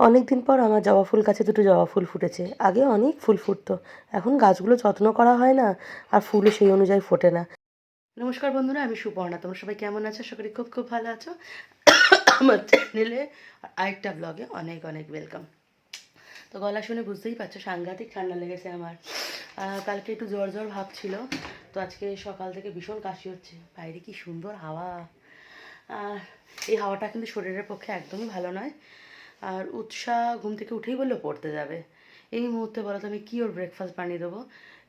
অনেক দিন পর আমার জবা ফুল গাছে দুটো জবা ফুল ফুটেছে। আগে অনেক ফুল ফুটতো। এখন গাছগুলো যত্ন করা হয় না, আর ফুলও সেই অনুযায়ী ফোটে না। নমস্কার বন্ধুরা, আমি সুপর্ণা। তোমরা সবাই কেমন আছো? আশা খুব খুব ভালো আছো। আমার চ্যানেলে আর আরেকটা ব্লগে অনেক অনেক ওয়েলকাম তো গলা শুনে বুঝতেই পারছ, সাংঘাতিক ঠান্ডা লেগেছে আমার। কালকে একটু জ্বর জ্বর ভাব ছিল, তো আজকে সকাল থেকে ভীষণ কাশি হচ্ছে। বাইরে কি সুন্দর হাওয়া। এই হাওয়াটা কিন্তু শরীরের পক্ষে একদমই ভালো নয়। আর উৎসাহ ঘুম থেকে উঠেই বলল, পড়তে যাবে। এই মুহূর্তে বলো তো আমি কী ওর ব্রেকফাস্ট বানিয়ে দেবো?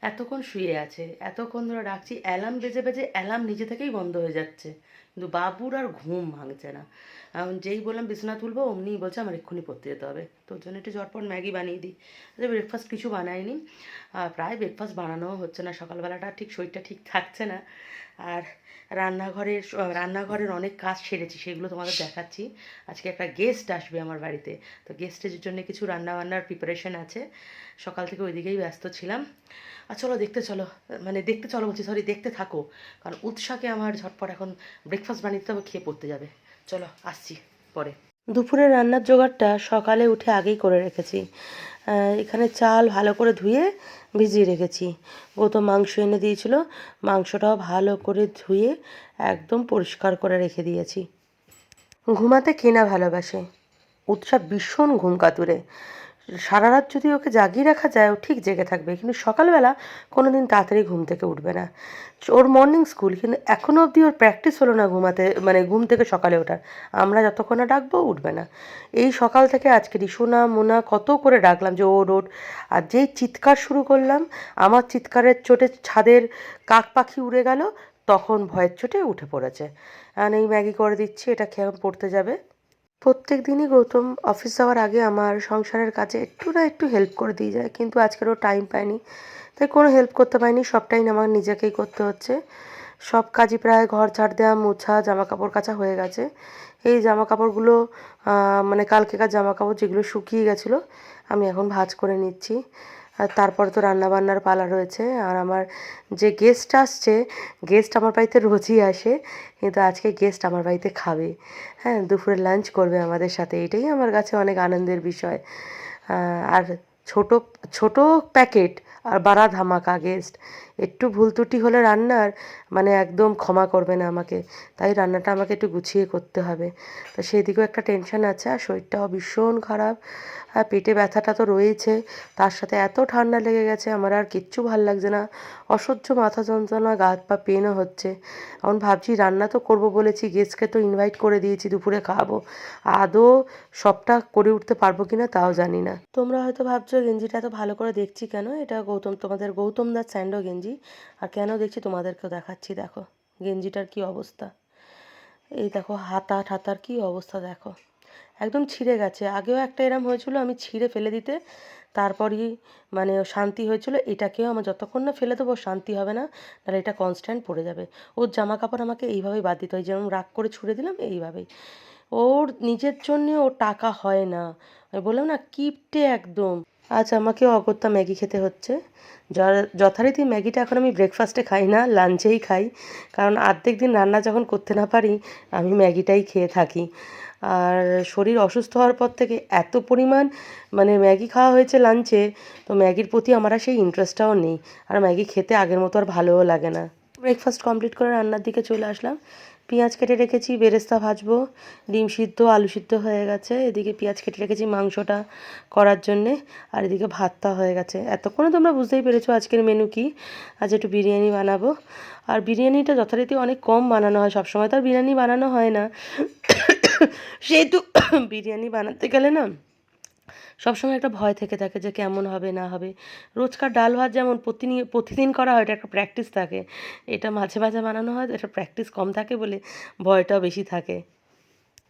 এতক্ষণ শুয়ে আছে, এতক্ষণ ধরে ডাকছি অ্যালার্ম বেজে বেজে অ্যালার্ম নিজে থেকেই বন্ধ হয়ে যাচ্ছে। কিন্তু বাবুর আর ঘুম ভাঙছে না। যেই বললাম, বিছানা তুলবো, অমনিই বলছে, আমার এক্ষুনি পড়তে যেতে হবে। তোর জন্য একটু ঝটপট ম্যাগি বানিয়ে দিই। আচ্ছা ব্রেকফাস্ট কিছু বানাইনি। আর প্রায় ব্রেকফাস্ট বানানোও হচ্ছে না। সকালবেলাটা ঠিক শরীরটা ঠিক থাকছে না। আর রান্নাঘরের রান্নাঘরের অনেক কাজ সেরেছি সেগুলো তোমাদের দেখাচ্ছি। আজকে একটা গেস্ট আসবে আমার বাড়িতে। তো গেস্টের জন্য কিছু রান্নাবান্নার প্রিপারেশন আছে। সকাল থেকে ওইদিকেই ব্যস্ত ছিলাম। আর চলো দেখতে চলো মানে দেখতে চলো বলছি সরি দেখতে থাকো। কারণ উৎসাকে আমার ঝটপট এখন ব্রেকফাস্ট বানিয়ে দিতে হবে খেয়ে পড়তে যাবে। চলো আসছি পরে। দুপুরের রান্নার জোগাড়টা সকালে উঠে আগেই করে রেখেছি। এখানে চাল ভালো করে ধুয়ে ভিজিয়ে রেখেছি। গৌতম মাংস এনে দিয়েছিল। মাংসটাও ভালো করে ধুয়ে একদম পরিষ্কার করে রেখে দিয়েছি। ঘুমাতে কেনা ভালোবাসে? উৎসব ভীষণ ঘুম কাতুরে। সারা রাত যদি ওকে জাগিয়ে রাখা যায়, ও ঠিক জেগে থাকবে। কিন্তু সকালবেলা কোনো দিন তাড়াতাড়ি ঘুম থেকে উঠবে না। ওর মর্নিং স্কুল কিন্তু এখনও অবধি ওর প্র্যাকটিস হলো না ঘুমাতে মানে ঘুম থেকে সকালে ওঠার। আমরা যতক্ষণ না ডাকবো উঠবে না। এই সকাল থেকে আজকে রিসোনা মোনা কত করে ডাকলাম যে ওর ওর আর যেই চিৎকার শুরু করলাম, আমার চিৎকারের চোটে ছাদের কাক পাখি উড়ে গেল, তখন ভয়ের চোটে উঠে পড়েছে। আর এই ম্যাগি করে দিচ্ছি, এটা খেয়ে পড়তে যাবে। প্রত্যেক দিনই গৌতম অফিস যাওয়ার আগে আমার সংসারের কাজে একটু না একটু হেল্প করে দিয়ে যায়। কিন্তু আজকেরও টাইম পায়নি তাই কোনো হেল্প করতে পারিনি। সবটাই আমার নিজেকেই করতে হচ্ছে। সব কাজই প্রায় ঘর ঝাড় দেওয়া, মোছা জামা কাপড় কাচা হয়ে গেছে। এই জামা কাপড়গুলো মানে কালকেকার জামা কাপড় যেগুলো শুকিয়ে গেছিল, আমি এখন ভাঁজ করে নিচ্ছি। আর তারপর তো রান্নাবান্নার পালা রয়েছে। আর আমার যে গেস্ট আসছে গেস্ট আমার বাড়িতে রোজই আসে, কিন্তু আজকে গেস্ট আমার বাড়িতে খাবে। হ্যাঁ দুপুরে লাঞ্চ করবে আমাদের সাথে, এটাই আমার কাছে অনেক আনন্দের বিষয়। আর ছোট ছোট প্যাকেট আর বাড়া ধামাকা গেস্ট একটু ভুল ত্রুটি হলে রান্নার মানে একদম ক্ষমা করবে না আমাকে। তাই রান্নাটা আমাকে একটু গুছিয়ে করতে হবে। তো সেই দিকেও একটা টেনশন আছে আর শরীরটাও ভীষণ খারাপ। আর পেটে ব্যথাটা তো রয়েছে। তার সাথে এত ঠান্ডা লেগে গেছে, আমার আর কিচ্ছু ভালো লাগছে না। অসহ্য মাথা যন্ত্রণা, গা হাত পা পেনও হচ্ছে। এখন ভাবছি রান্না তো করব বলেছি গেস্টকে তো ইনভাইট করে দিয়েছি, দুপুরে খাওয়াবো আদৌ সবটা করে উঠতে পারব কি না তাও জানি না। তোমরা হয়তো ভাবছ, গেঞ্জিটা এত ভালো করে দেখছি কেন? এটা গৌতম, তোমাদের গৌতম দার স্যান্ডো গেঞ্জি আর কেন দেখছি তোমাদেরকেও দেখাচ্ছি, দেখো। গেঞ্জিটার কি অবস্থা? এই দেখো, হাতা ঠাতার কি অবস্থা, দেখো। একদম ছিঁড়ে গেছে। আগেও একটা এরম হয়েছিল আমি ছিঁড়ে ফেলে দিতে, তারপরই মানে শান্তি হয়েছিল। এটাকেও আমার যতক্ষণ না ফেলে দেবো, শান্তি হবে না। তাহলে এটা কনস্ট্যান্ট পড়ে যাবে। ওর জামা কাপড় আমাকে এইভাবেই বাদ দিতে হয়। যেমন রাগ করে ছুড়ে দিলাম, এইভাবেই। ওর নিজের জন্যে ওর টাকা হয় না। বললাম, না, কিপটে একদম। আজ আমাকে অগত্যা ম্যাগি খেতে হচ্ছে। যথারীতি ম্যাগিটা এখন আমি ব্রেকফাস্টে খাই না লাঞ্চেই খাই। কারণ অর্ধেক দিন রান্না যখন করতে না পারি, আমি ম্যাগিটাই খেয়ে থাকি। আর শরীর অসুস্থ হওয়ার পর থেকে এত পরিমাণ মানে ম্যাগি খাওয়া হয়েছে লাঞ্চে তো ম্যাগির প্রতি আমার আর সেই ইন্টারেস্টটাও নেই। আর ম্যাগি খেতে আগের মতো আর ভালোও লাগে না। ব্রেকফাস্ট কমপ্লিট করে রান্নার দিকে চলে আসলাম। পেঁয়াজ কেটে রেখেছি, বেরেস্তা ভাজবো, ডিম সিদ্ধ, আলু সিদ্ধ হয়ে গেছে। এদিকে পেঁয়াজ কেটে রেখেছি মাংসটা করার জন্যে, আর এদিকে ভাতটা হয়ে গেছে। এতক্ষণে তোমরা বুঝতেই পেরেছ আজকের মেনু কি। আজ একটু বিরিয়ানি বানাবো। আর বিরিয়ানিটা যথারীতি অনেক কম বানানো হয়, সবসময় তো আর বিরিয়ানি বানানো হয় না। সেহেতু বিরিয়ানি বানাতে গেলে না সবসময় একটা ভয় থেকে থাকে যে কেমন হবে না হবে। রোজকার ডাল ভাত যেমন প্রতিনি প্রতিদিন করা হয় এটা একটা প্র্যাকটিস থাকে। এটা মাঝে মাঝে বানানো হয় এটা প্র্যাকটিস কম থাকে বলে ভয়টাও বেশি থাকে।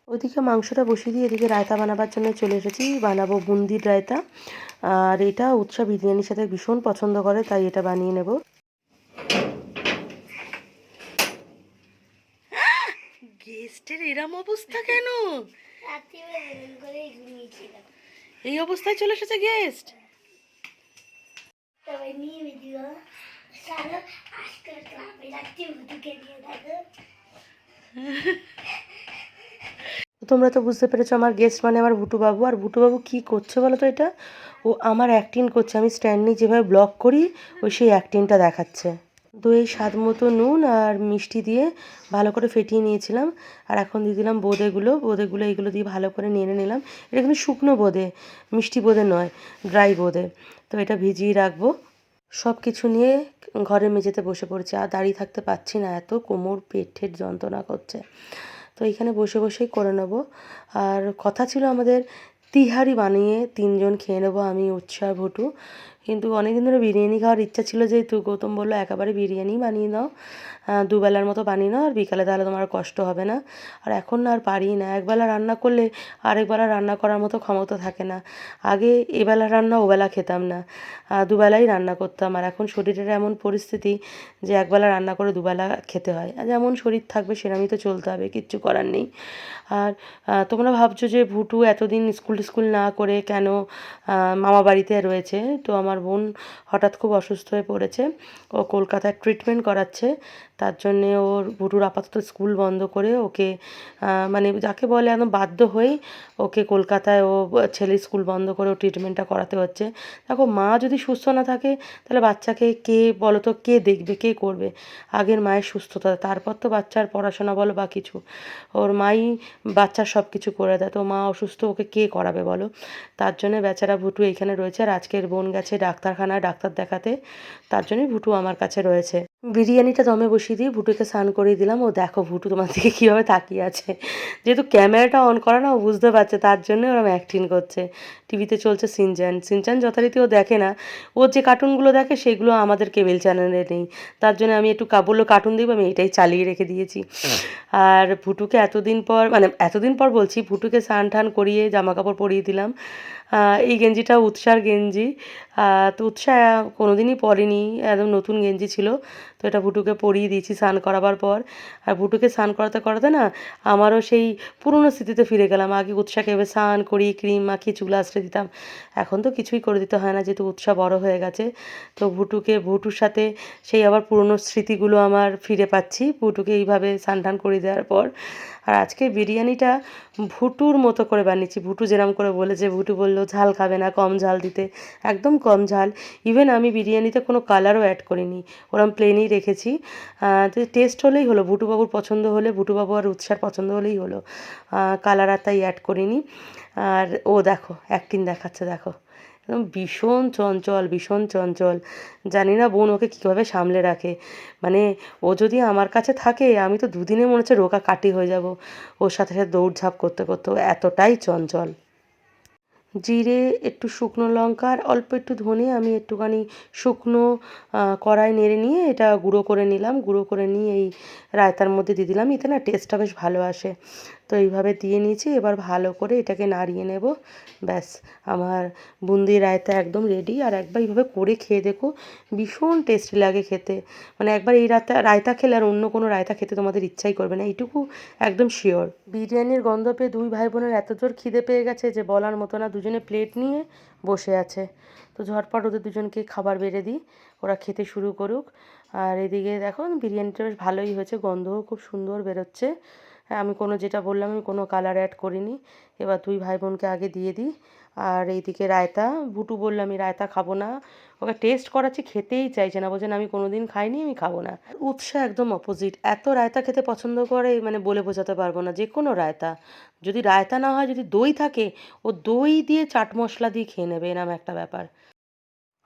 ওদিকে মাংসটা বসিয়ে দিয়ে এদিকে রায়তা বানাবার জন্য চলে এসেছি। বানাবো বুন্দির রায়তা। আর এটা উৎসব বিরিয়ানির সাথে ভীষণ পছন্দ করে তাই এটা বানিয়ে নেব। গেস্টের এরম অবস্থা কেন? রাত্রিবেলা করেই ঘুমিয়েছিলাম। এই অবস্থায় চলে এসেছে গেস্ট। তোমরা তো বুঝতে পেরেছ আমার গেস্ট মানে আমার ভুটু বাবু আর ভুটু বাবু কী করছে বলো তো এটা? ও আমার অ্যাক্টিং করছে। আমি স্ট্যান্ড নিয়ে যেভাবে ব্লক করি ও সেই অ্যাক্টিংটা দেখাচ্ছে। দই স্বাদ মতো নুন আর মিষ্টি দিয়ে ভালো করে ফেটিয়ে নিয়েছিলাম। আর এখন দিয়ে দিলাম বোঁদেগুলো। বোঁদেগুলো এগুলো দিয়ে ভালো করে নেড়ে নিলাম। এটা কিন্তু শুকনো বোঁদে, মিষ্টি বোঁদে নয়, ড্রাই বোঁদে। তো এটা ভিজিয়ে রাখব। সব কিছু নিয়ে ঘরের মেঝেতে বসে পড়েছে। আর দাঁড়িয়ে থাকতে পারছি না। এত কোমর পেট ঠেট যন্ত্রণা করছে। তো এখানে বসে বসেই করে নেব। আর কথা ছিল আমাদের তিহারি বানিয়ে তিনজন খেয়ে নেব আমি উৎসাহ ভুটু। কিন্তু অনেকদিন ধরে বিরিয়ানি খাওয়ার ইচ্ছা ছিল যেহেতু, গৌতম বলল, একেবারে বিরিয়ানি বানিয়ে নাও দুবেলার মতো বানিয়ে নাও, আর বিকালে তাহলে তোমার কষ্ট হবে না। আর এখন না আর পারি না। একবেলা রান্না করলে আরেকবেলা রান্না করার মতো ক্ষমতা থাকে না। আগে এবেলা রান্না, ওবেলা খেতাম না। দুবেলাই রান্না করতাম। আর এখন শরীরের এমন পরিস্থিতি যে একবেলা রান্না করে দুবেলা খেতে হয়। আর যেমন শরীর থাকবে সেরমই তো চলতে হবে, কিচ্ছু করার নেই। আর তোমরা ভাবছ যে ভুটু এতদিন স্কুল টিস্কুল না করে কেন মামা বাড়িতে রয়েছে? তো আমার বোন হঠাৎ খুব অসুস্থ হয়ে পড়েছে। ও কলকাতায় ট্রিটমেন্ট করাচ্ছে। তার জন্যে ওর ভুটুর আপাতত স্কুল বন্ধ করে ওকে মানে যাকে বলে একদম বাধ্য হয়েই ওকে কলকাতায় ও ছেলে স্কুল বন্ধ করে ও ট্রিটমেন্টটা করাতে হচ্ছে। দেখো, মা যদি সুস্থ না থাকে, তাহলে বাচ্চাকে কে বলো তো কে দেখবে, কে করবে? আগের মায়ের সুস্থতা, তারপর তো বাচ্চার পড়াশোনা বলো বা কিছু। ওর মাই বাচ্চার সব কিছু করে দেয়, তো মা অসুস্থ ওকে কে করাবে বলো? তার জন্যে বেচারা ভুটু এখানে রয়েছে আর আজকের বোন গেছে ডাক্তারখানায় ডাক্তার দেখাতে, তার জন্যই ভুটু আমার কাছে রয়েছে। বিরিয়ানিটা দমে বসিয়ে দিয়ে ভুটুকে স্নান করিয়ে দিলাম। ও দেখো ভুটু তোমার দিকে কীভাবে তাকিয়ে আছে। যেহেতু ক্যামেরাটা অন করা না, ও বুঝতে পারছে, তার জন্য ওরম অ্যাক্টিং করছে। টিভিতে চলছে সিনচান। সিনচান যথারীতি ও দেখে না। ও যে কার্টুনগুলো দেখে, সেগুলো আমাদের কেবেল চ্যানেলে নেই। তার জন্য আমি একটু কা- বলল কার্টুন দেখব আমি এটাই চালিয়ে রেখে দিয়েছি। আর ভুটুকে এতদিন পর মানে এতদিন পর বলছি, ভুটুকে স্নান টান করিয়ে জামা কাপড় পরিয়ে দিলাম। এই গেঞ্জিটা উৎসার গেঞ্জি। তো উৎসা কোনোদিনই পরেনি একদম নতুন গেঞ্জি ছিল। তো এটা ভুটুকে পরিয়ে দিয়েছি স্নান করাবার পর। আর ভুটুকে স্নান করাতে করাতে না আমারও সেই পুরনো স্মৃতিতে ফিরে গেলাম। আগে উৎসাহকে এবার স্নান করি, ক্রিম মাখিয়ে চুল আশ্রে দিতাম। এখন তো কিছুই করে দিতে হয় না, যেহেতু উৎসাহ বড় হয়ে গেছে। তো ভুটুকে, ভুটুর সাথে সেই আবার পুরনো স্মৃতিগুলো আমার ফিরে পাচ্ছি। ভুটুকে এইভাবে স্নান টান করে দেওয়ার পর। আর আজকে বিরিয়ানিটা ভুটুর মতো করে বানিয়েছি। ভুটু যেরম করে বলেছে, ভুটু বলল, ঝাল খাবে না, কম ঝাল দিতে। একদম কম ঝাল। ইভেন আমি বিরিয়ানিতে কোনো কালারও অ্যাড করিনি। ওরম প্লেনই রেখেছি। তো টেস্ট হলেই হলো, ভুটুবাবুর পছন্দ হলে ভুটুবাবু আর উৎসার পছন্দ হলেই হলো। কালার আর তাই অ্যাড করিনি। আর ও দেখো অ্যাক্টিং দেখাচ্ছে, দেখো। একদম ভীষণ চঞ্চল ভীষণ চঞ্চল। জানি না বোন ওকে কীভাবে সামলে রাখে। মানে ও যদি আমার কাছে থাকে, আমি তো দুদিনে মনে হচ্ছে রোগা কাটি হয়ে যাব। ওর সাথে সাথে দৌড়ঝাঁপ করতে করতে এতটাই চঞ্চল। জিরে, একটু শুকনো লঙ্কা আর অল্প একটু ধনে আমি একটুখানি শুকনো কড়াই নেড়ে নিয়ে এটা গুঁড়ো করে নিলাম। গুঁড়ো করে নিয়ে এই রায়তার মধ্যে দিয়ে দিলাম। এতে না টেস্টটা বেশ ভালো আসে। তো এইভাবে দিয়ে নিয়েছি। এবার ভালো করে এটাকে নাড়িয়ে নেব। ব্যাস, আমার বুন্দি রায়তা একদম রেডি আর একবার এইভাবে করে খেয়ে দেখো, ভীষণ টেস্টি লাগে খেতে। মানে একবার এই রায়তা রায়তা খেলে আর অন্য কোনো রায়তা খেতে তোমাদের ইচ্ছাই করবে না। এইটুকু একদম শিওর বিরিয়ানির গন্ধ পেয়ে দুই ভাই বোনের এত জোর খিদে পেয়ে গেছে যে বলার মতো না। দুজনে প্লেট নিয়ে বসে আছে। তো ঝটপট ওদের দুজনকে খাবার বেড়ে দিই, ওরা খেতে শুরু করুক। আর এদিকে দেখো, বিরিয়ানিটা বেশ ভালোই হয়েছে, গন্ধও খুব সুন্দর বেরোচ্ছে। হ্যাঁ আমি কোনো যেটা বললাম, আমি কোনো কালার অ্যাড করিনি। এবার দুই ভাই বোনকে আগে দিয়ে দিই। আর এইদিকে রায়তা, ভুটু বলল, আমি রায়তা খাব না। ওকে টেস্ট করাচ্ছি, খেতেই চাইছে না। বলছেন আমি কোনো দিন খাইনি, আমি খাব না। উৎসাহ একদম অপোজিট এত রায়তা খেতে পছন্দ করে মানে বলে বোঝাতে পারব না যে কোনো রায়তা। যদি রায়তা না হয়, যদি দই থাকে, ও দই দিয়ে চাট মশলা দিয়ে খেয়ে নেবে, এরম একটা ব্যাপার।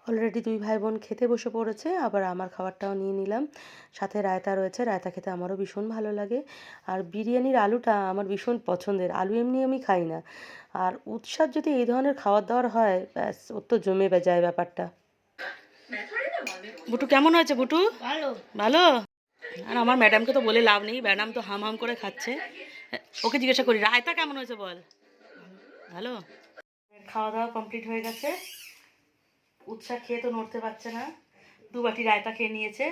অলরেডি দুই ভাই বোন খেতে বসে পড়েছে আবার আমার খাবারটাও নিয়ে নিলাম। সাথে রায়তা রয়েছে রায়তা খেতে আমারও ভীষণ ভালো লাগে। আর বিরিয়ানির আলুটা আমার ভীষণ পছন্দের আলু এমনি আমি খাই না। আর উৎসার যদি এই ধরনের খাবার দাবার হয় ব্যাস ওর তো জমে বে- যায় ব্যাপারটা। বুটু কেমন হয়েছে বুটু? ভালো। ভালো? আর আমার ম্যাডামকে তো বলে লাভ নেই ম্যাডাম তো হাম হাম করে খাচ্ছে। ওকে জিজ্ঞাসা করি রায়তা কেমন হয়েছে বল? ভালো? খাওয়া দাওয়া কমপ্লিট হয়ে গেছে। উৎসাহ খেয়ে তো নড়তে পারছে না। দু বাটি রায়তা খেয়ে নিয়েছে।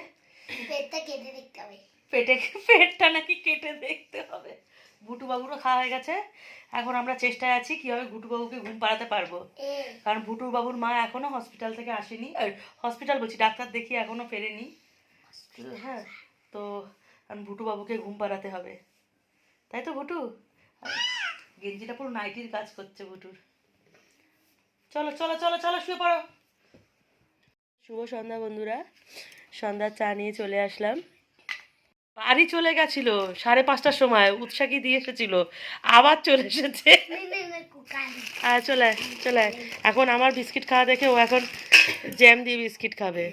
পেটটা কেটে দেখতে হবে। পেটে পেটটা নাকি কেটে দেখতে হবে। গুটু বাবুরও খাওয়া হয়ে গেছে। এখন আমরা চেষ্টায় আছি কীভাবে বাবুকে ঘুম পাড়াতে পারব। কারণ ভুটুর বাবুর মা এখনও হসপিটাল থেকে আসেনি। হসপিটাল বলছি ডাক্তার দেখি এখনও ফেরেনি। হ্যাঁ তো কারণ ভুটু বাবুকে ঘুম পাড়াতে হবে। তাই তো ভুটু গেঞ্জিটা পুরো নাইটির কাজ করছে ভুটুর চলো চলো চলো চলো শুয়ে পড়ো। শুভ সন্ধ্যা, বন্ধুরা। সন্ধ্যার চা নিয়ে চলে আসলাম। বাড়ি চলে গেছিল, সাড়ে পাঁচটার সময়। উৎসাকি দিয়ে এসেছিল। আবার চলে এসেছে। চলে চলে। এখন আমার বিস্কিট খাওয়া দেখে ও এখন জ্যাম দিয়ে বিস্কিট খাবে।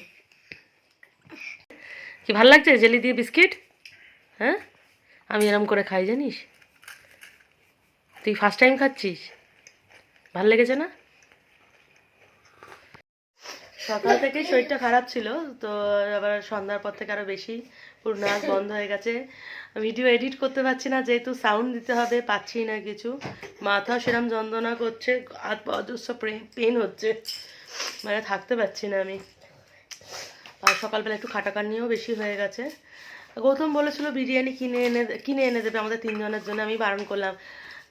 কি ভালো লাগছে? জেলি দিয়ে বিস্কিট? হ্যাঁ? আমি এরম করে খাই, জানিস? তুই ফার্স্ট টাইম খাচ্ছিস? ভালো লেগেছে না? সকাল থেকেই শরীরটা খারাপ ছিল, তো আবার সন্ধ্যার পর থেকে আরও বেশি পুরো নাক বন্ধ হয়ে গেছে। ভিডিও এডিট করতে পারছি না, যেহেতু সাউন্ড দিতে হবে, পাচ্ছি না কিছু। মাথা সেরম যন্ত্রণা করছে, হাত অজস্র পেন হচ্ছে। মানে থাকতে পারছি না আমি। আর সকালবেলা একটু খাটাকান্নিও বেশি হয়ে গেছে। গৌতম বলেছিল, বিরিয়ানি কিনে এনে কিনে এনে দেবে আমাদের তিনজনের জন্য, আমি বারণ করলাম।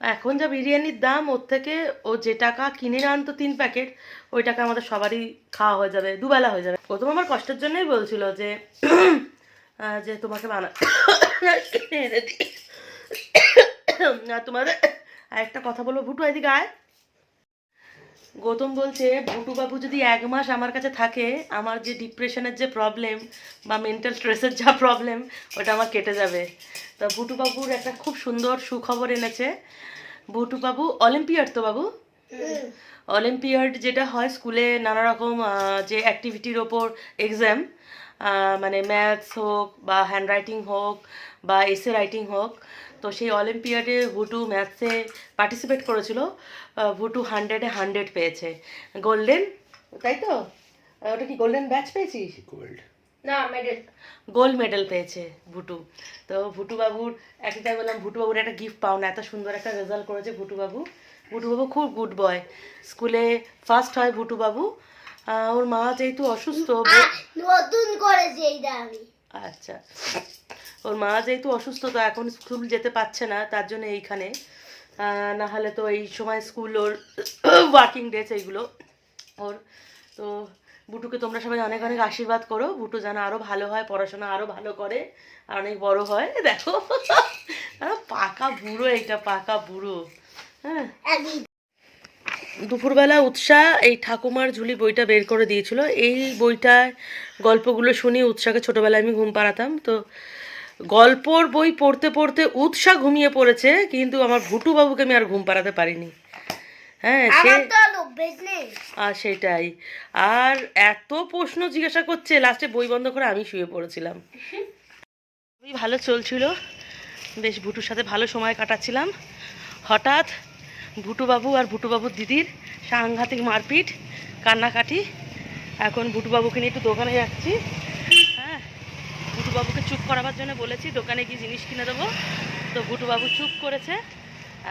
এখন যা বিরিয়ানির দাম, ওর থেকে ও যে টাকা কিনে আনতো তিন প্যাকেট, ওই টাকা আমাদের সবারই খাওয়া হয়ে যাবে, দুবেলা হয়ে যাবে। প্রথম আমার কষ্টের জন্যই বলছিল যে যে তোমাকে বানা তোমার, আর একটা কথা বলব ভুটু এদিকে আয়। গৌতম বলছে বাবু যদি এক মাস আমার কাছে থাকে আমার যে ডিপ্রেশনের যে প্রবলেম বা মেন্টাল স্ট্রেসের যা প্রবলেম ওটা আমার কেটে যাবে। তো বাবুর একটা খুব সুন্দর সুখবর এনেছে। বাবু অলিম্পিয়াড তো বাবু? অলিম্পিয়াড যেটা হয় স্কুলে নানা রকম যে অ্যাক্টিভিটির ওপর এক্সাম মানে ম্যাথস হোক বা হ্যান্ড রাইটিং হোক বা এসে রাইটিং হোক তো সেই অলিম্পিয়াডে ভুটু ম্যাথসে পার্টিসিপেট করেছিল। ভুটু হান্ড্রেডে হান্ড্রেড পেয়েছে। গোল্ডেন তাই তো? ওটা কি গোল্ডেন ব্যাচ পেয়েছিস? গোল্ড না মেডেল গোল্ড মেডেল পেয়েছে ভুটু। তো ভুটু বাবুর একটাই বললাম ভুটু বাবুর একটা গিফট পাও না এত সুন্দর একটা রেজাল্ট করেছে ভুটু বাবু ভুটু বাবু খুব গুড বয় স্কুলে ফার্স্ট হয় ভুটু বাবু ওর মা যেহেতু অসুস্থ নতুন করেছি এইটা আমি। আচ্ছা। ওর মা যেহেতু অসুস্থ, তো এখন স্কুল যেতে পারছে না, তার জন্য এইখানে। না হলে তো এই সময় স্কুল ওর ওয়ার্কিং ডেজ এইগুলো ওর। তো বুটুকে তোমরা সবাই অনেক অনেক আশীর্বাদ করো। বুটু যেন আরও ভালো হয়, পড়াশোনা আরও ভালো করে, আর অনেক বড় হয়। দেখো পাকা বুড়ো এইটা, পাকা বুড়ো। হ্যাঁ। দুপুরবেলা উৎসাহ এই ঠাকুমার ঝুলি বইটা বের করে দিয়েছিল। এই বইটার গল্পগুলো শুনি উৎসাহকে ছোটোবেলায় আমি ঘুম পাড়াতাম। তো গল্পর বই পড়তে পড়তে উৎসাহ ঘুমিয়ে পড়েছে কিন্তু আমার ভুটু বাবুকে আমি আর ঘুম পাড়াতে পারিনি। হ্যাঁ সে আর সেটাই। আর এত প্রশ্ন জিজ্ঞাসা করছে লাস্টে বই বন্ধ করে আমি শুয়ে পড়েছিলাম। খুবই ভালো চলছিল। বেশ ভুটুর সাথে ভালো সময় কাটাচ্ছিলাম। হঠাৎ ভুটুবাবু আর ভুটুবাবুর দিদির সাংঘাতিক মারপিট কান্নাকাটি। এখন ভুটুবাবুকে নিয়ে একটু দোকানে যাচ্ছি। ভুটুবাবুকে চুপ করাবার জন্য বলেছি, দোকানে গিয়ে জিনিস কিনে দেবো। তো ভুটুবাবু চুপ করেছে।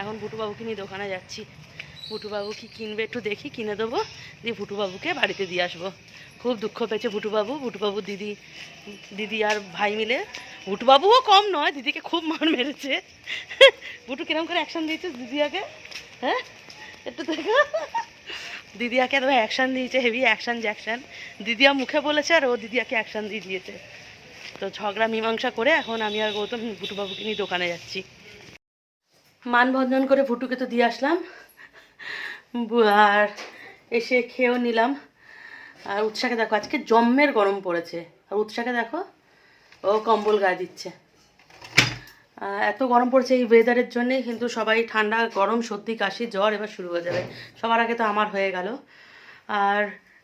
এখন ভুটুবাবুকে নিয়ে দোকানে যাচ্ছি। ভুটুবাবু কি কিনবে একটু দেখি, কিনে দেবো। দিয়ে ভুটুবাবুকে বাড়িতে দিয়ে আসব। খুব দুঃখ পেয়েছে ভুটুবাবু ভুটুবাবু দিদি দিদি আর ভাই মিলে ভুটুবাবুও কম নয়, দিদিকে খুব মার মেরেছে। ভুটু কিরম করে অ্যাকশন দিয়েছিস দিদিয়াকে হ্যাঁ? একটু দেখো। দিদিয়াকে একদম অ্যাকশান দিয়েছে হেভি অ্যাকশান জ্যাকশান দিদিয়া মুখে বলেছে আর ও দিদিয়াকে অ্যাকশান দিয়ে দিয়েছে। তো ঝগড়া, মীমাংসা করে এখন আমি আর গৌতম ভুটুবাবুকে নিয়ে দোকানে যাচ্ছি। মানভঞ্জন করে ভুটুকে তো দিয়ে আসলাম। আর এসে খেয়েও নিলাম। আর উৎসাকে দেখো, আজকে জম্মের গরম পড়েছে। আর উৎসাকে দেখো, ও কম্বল গায়ে দিচ্ছে। এত গরম পড়ছে এই ওয়েদারের জন্যেই কিন্তু সবাই ঠান্ডা, গরম, সর্দি, কাশি, জ্বর এবার শুরু হয়ে যাবে। সবার আগে তো আমার হয়ে গেল। আর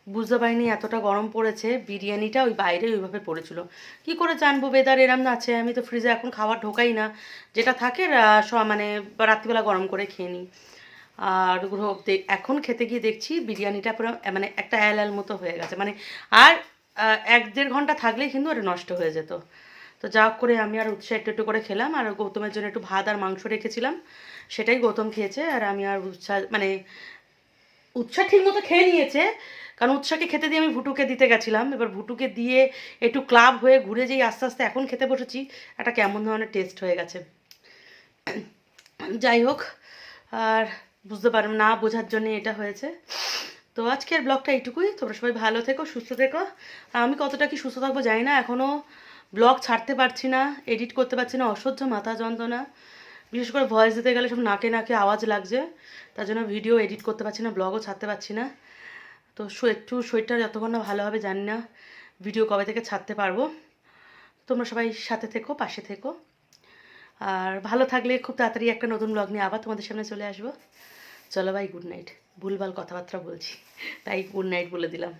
বুঝতে পারিনি এতটা গরম পড়েছে, বিরিয়ানিটা ওই বাইরে ওইভাবে পড়েছিল। কি করে জানব ওয়েদার এরম আছে? আমি তো ফ্রিজে এখন খাবার ঢোকাই না। যেটা থাকে মানে রাত্রিবেলা গরম করে খেয়ে নিই। আর এখন খেতে গিয়ে দেখছি বিরিয়ানিটা পুরো মানে একটা এল এল মতো হয়ে গেছে। মানে আর এক দেড় ঘণ্টা থাকলেই কিন্তু ওটা নষ্ট হয়ে যেত। তো যা করে আমি আর উৎসাহ একটু একটু করে খেলাম। আর গৌতমের জন্য একটু ভাত আর মাংস রেখেছিলাম। সেটাই গৌতম খেয়েছে। আর আমি আর উৎসাহ মানে উৎসাহ ঠিক মতো খেয়ে নিয়েছে। কারণ উৎসাহকে খেতে দিয়ে আমি ভুটুকে দিতে গেছিলাম। এবার ভুটুকে দিয়ে একটু ক্লাব হয়ে ঘুরে যেই আস্তে আস্তে এখন খেতে বসেছি, একটা কেমন ধরনের টেস্ট হয়ে গেছে। যাই হোক, আর বুঝতে পারলাম না বোঝার জন্য এটা হয়েছে। তো আজকের ব্লগটা এইটুকুই। তোমরা সবাই ভালো থেকো, সুস্থ থেকো। আমি কতটা কি সুস্থ থাকব জানি না এখনও ব্লগ ছাড়তে পারছি না এডিট করতে পারছি না, অসহ্য মাথা যন্ত্রণা। বিশেষ করে ভয়েস দিতে গেলে সব নাকে নাকে আওয়াজ লাগছে, তার জন্য ভিডিও এডিট করতে পারছি না ব্লগও ছাড়তে পারছি না। তো একটু শরীরটা যতক্ষণ না ভালোভাবে জানি না ভিডিও কবে থেকে ছাড়তে পারব, তোমরা সবাই সাথে থেকো, পাশে থেকো। আর ভালো থাকলে খুব তাড়াতাড়ি একটা নতুন ব্লগ নিয়ে আবার তোমাদের সামনে চলে আসব। চলো ভাই গুড নাইট ভুলভাল কথাবার্তা বলছি, তাই গুড নাইট বলে দিলাম।